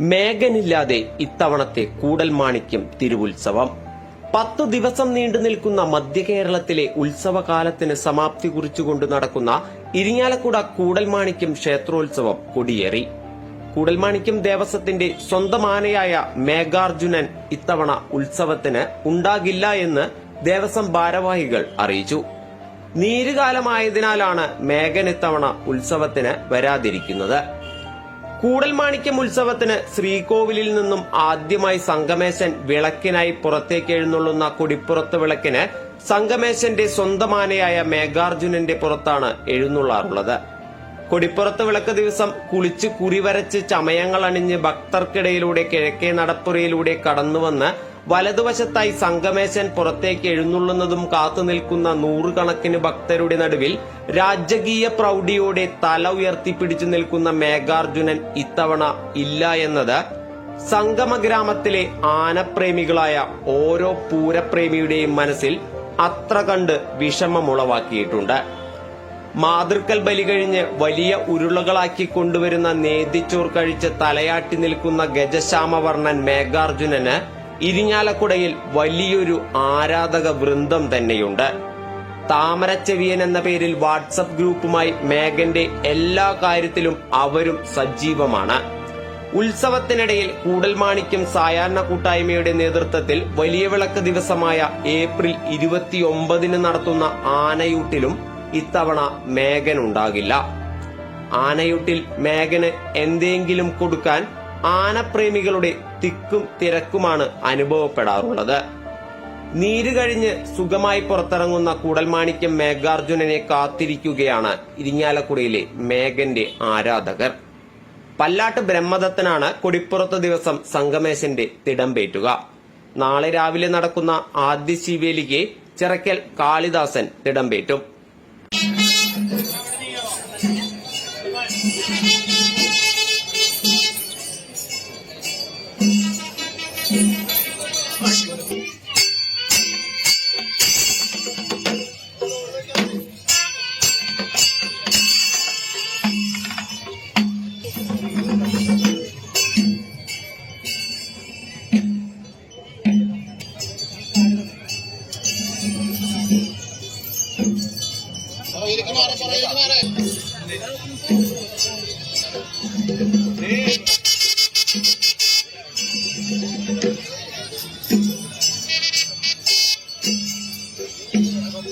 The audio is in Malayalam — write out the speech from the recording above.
മേഘനില്ലാതെ ഇത്തവണത്തെ കൂടൽ മാണിക്യം തിരുവുത്സവം. പത്തു ദിവസം നീണ്ടു നിൽക്കുന്ന മധ്യ കേരളത്തിലെ ഉത്സവകാലത്തിന് സമാപ്തി കുറിച്ചുകൊണ്ട് നടക്കുന്ന ഇരിങ്ങാലക്കുട കൂടൽമാണിക്യം ക്ഷേത്രോത്സവം കൊടിയേറി. കൂടൽമാണിക്യം ദേവസ്വത്തിന്റെ സ്വന്തം ആനയായ മേഘാർജുനൻ ഇത്തവണ ഉത്സവത്തിന് ഉണ്ടാകില്ല എന്ന് ദേവസ്വം ഭാരവാഹികൾ അറിയിച്ചു. നീരുകാലമായതിനാലാണ് മേഘൻ ഇത്തവണ ഉത്സവത്തിന് വരാതിരിക്കുന്നത്. കൂടൽമാണിക്യം ഉത്സവത്തിന് ശ്രീകോവിലിൽ നിന്നും ആദ്യമായി സംഗമേശൻ വിളക്കിനായി പുറത്തേക്ക് എഴുന്നള്ളുന്ന കൊടിപ്പുറത്ത് വിളക്കിന് സംഗമേശന്റെ സ്വന്തമാനയായ മേഘാർജുനന്റെ പുറത്താണ് എഴുന്നള്ളാറുള്ളത്. കൊടിപ്പുറത്ത് വിളക്ക് ദിവസം കുളിച്ച് കുറിവരച്ച് ചമയങ്ങൾ അണിഞ്ഞ് ഭക്തർക്കിടയിലൂടെ കിഴക്കേ നടപ്പുറയിലൂടെ കടന്നുവന്ന് വലതുവശത്തായി സംഗമേശൻ പുറത്തേക്ക് എഴുന്നള്ളുന്നതും കാത്തുനിൽക്കുന്ന നൂറുകണക്കിന് ഭക്തരുടെ നടുവിൽ രാജകീയ പ്രൗഢിയോടെ തല ഉയർത്തിപ്പിടിച്ചു നിൽക്കുന്ന മേഘാർജുനൻ ഇത്തവണ ഇല്ല എന്നത് സംഗമ ഗ്രാമത്തിലെ ആനപ്രേമികളായ ഓരോ പൂരപ്രേമിയുടെയും മനസ്സിൽ അത്ര കണ്ട് വിഷമമുളവാക്കിയിട്ടുണ്ട്. മാതൃക്കൽ ബലി കഴിഞ്ഞ് വലിയ ഉരുളകളാക്കി കൊണ്ടുവരുന്ന നേതിച്ചോർ കഴിച്ച് തലയാട്ടി നിൽക്കുന്ന ഗജശ്യാമവർണൻ മേഘാർജുനന് ഇരിഞ്ഞാലക്കുടയിൽ വലിയൊരു ആരാധക വൃന്ദം തന്നെയുണ്ട്. താമരച്ചെവിയൻ എന്ന പേരിൽ വാട്സപ്പ് ഗ്രൂപ്പുമായി മേഘന്റെ എല്ലാ കാര്യത്തിലും അവരും സജീവമാണ്. ഉത്സവത്തിനിടയിൽ കൂടൽമാണിക്യം സായാഹ്ന കൂട്ടായ്മയുടെ നേതൃത്വത്തിൽ വലിയ വിളക്ക് ദിവസമായ ഏപ്രിൽ ഇരുപത്തിയൊമ്പതിന് നടത്തുന്ന ആനയൂട്ടിലും ഇത്തവണ മേഘൻ ഉണ്ടാകില്ല ആനയൂട്ടിൽ മേഘന് എന്തെങ്കിലും കൊടുക്കാൻ ആനപ്രേമികളുടെ തിക്കും തിരക്കുമാണ് അനുഭവപ്പെടാറുള്ളത്. നീര് കഴിഞ്ഞ് സുഖമായി പുറത്തിറങ്ങുന്ന കൂടൽമാണിക്യം മേഘാർജുനനെ കാത്തിരിക്കുകയാണ് ഇരിങ്ങാലക്കുടയിലെ മേഘന്റെ ആരാധകർ. പല്ലാട്ട് ബ്രഹ്മദത്തനാണ് കൊടിപ്പുറത്ത് ദിവസം സംഗമേശന്റെ തിടമ്പേറ്റുക. നാളെ രാവിലെ നടക്കുന്ന ആദ്യ ശിവേലിക്ക് Chirakkal Kalidasan തിടമ്പേറ്റും. Para, para, para, para.